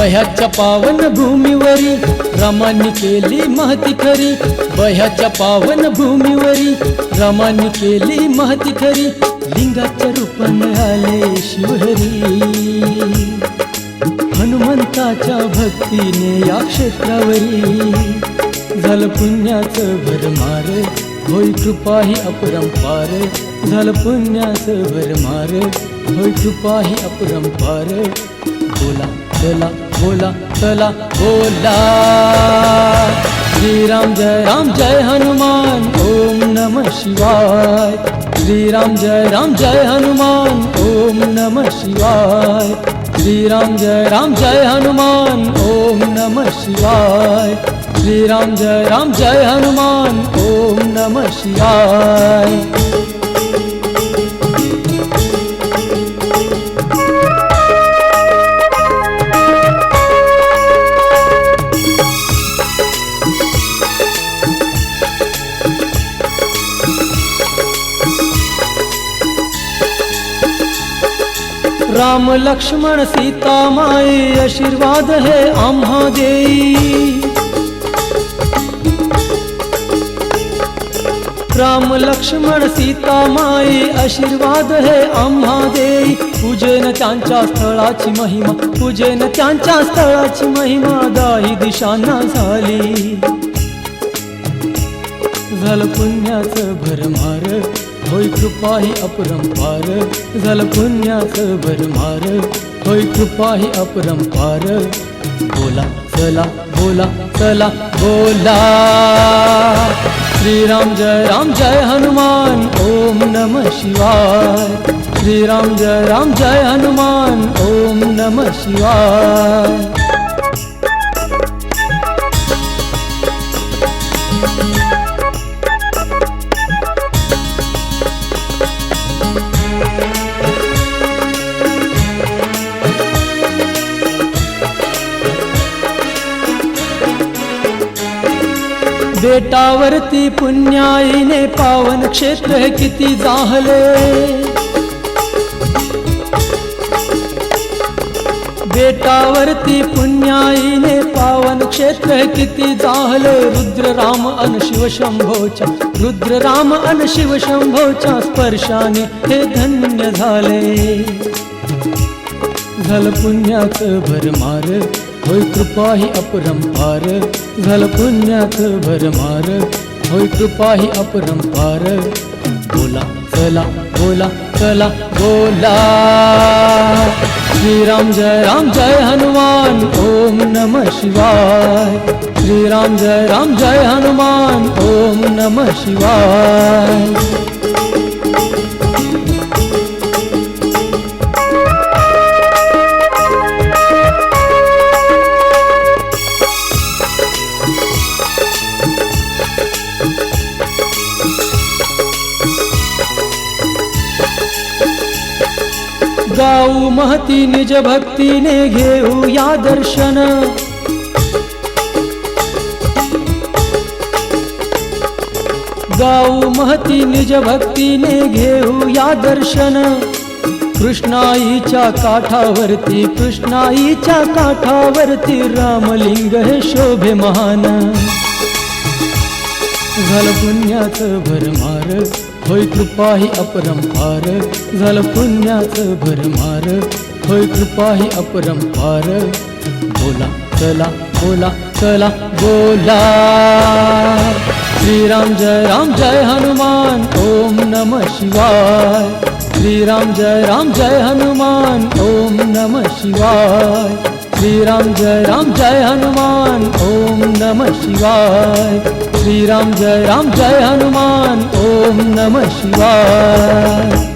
वह्याच्या पावन भूमीवरी रामांनी केली महती खरी. वह्याच्या पावन भूमीवरी रामांनी केली महती खरी. लिंगाच्या रूपाने आले शिवहरी. हनुमंताच्या भक्तीने या क्षेत्रावरी. झालं पुण्याचं भरमार होय कृपा ही अपरंपार झालं पुण्याचं भरमार होय कृपा ही अपरंपार बोला. चला बोला चला बोला. श्रीराम जय राम जय हनुमान ओम नम शिवाय. श्रीराम जय राम जय हनुमान ओम नम शिवाय. श्रीराम जय राम जय हनुमान ओम नम शिवाय. श्रीराम जय राम जय हनुमान ओम नम शिवाय. राम लक्ष्मण सीता माई आशीर्वाद है आम्हा देई। राम लक्ष्मण सीता माई आशीर्वाद है आम्हा देई। पूजेन त्यांच्या स्थळाची महिमा पूजेन त्यांच्या स्थळाची महिमा दाही दिशांना झाली। झालं पुण्याचं भरमार होय कृपा ही अपरंपार झालं पुण्याचं भरमार. होय कृपा ही अपरंपार. बोला चला बोला चला बोला. श्रीराम जय राम जय हनुमान ओम नम शिवाय. श्रीराम जय राम जय हनुमान ओम नम शिवाय. बेटावरती पुण्याईने पावन क्षेत्र हे किती जाहले. बेटावरती पुण्याईने पावन क्षेत्र हे किती जाहले. रुद्र राम अन शिव शंभोच्या रुद्र राम अन शिव शंभोच्या स्पर्शाने हे धन्य झाले. झालं पुण्याचं भरमार होय कृपा ही अपरंपार झालं पुण्यात भरमार. होय कृपा ही अपरंपार बोला चला बोला चला बोला. श्रीराम जय राम जय हनुमान ओम नम शिवाय. श्रीराम जय राम जय हनुमान ओम नम शिवाय. गाऊ महती निज भक्तीने घेऊ या दर्शन. गाऊ महती निज भक्तीने घेऊ या दर्शन. कृष्णाईच्या काठावरती कृष्णाईच्या काठावरती रामलिंग हे शोभे महान. झालं पुण्याचं भरमार. होय कृपा ही अपरंपार. झालं पुण्याचं भरमार. होय कृपा ही अपरंपार. बोला चला बोला चला बोला. श्रीराम जय राम जय हनुमान ओम नम शिवाय. श्रीराम जय राम जय हनुमान ओम नम शिवाय. श्रीराम जय राम जय हनुमान ओम नम शिवाय। श्रीराम जय राम जय हनुमान ओम नम शिवाय।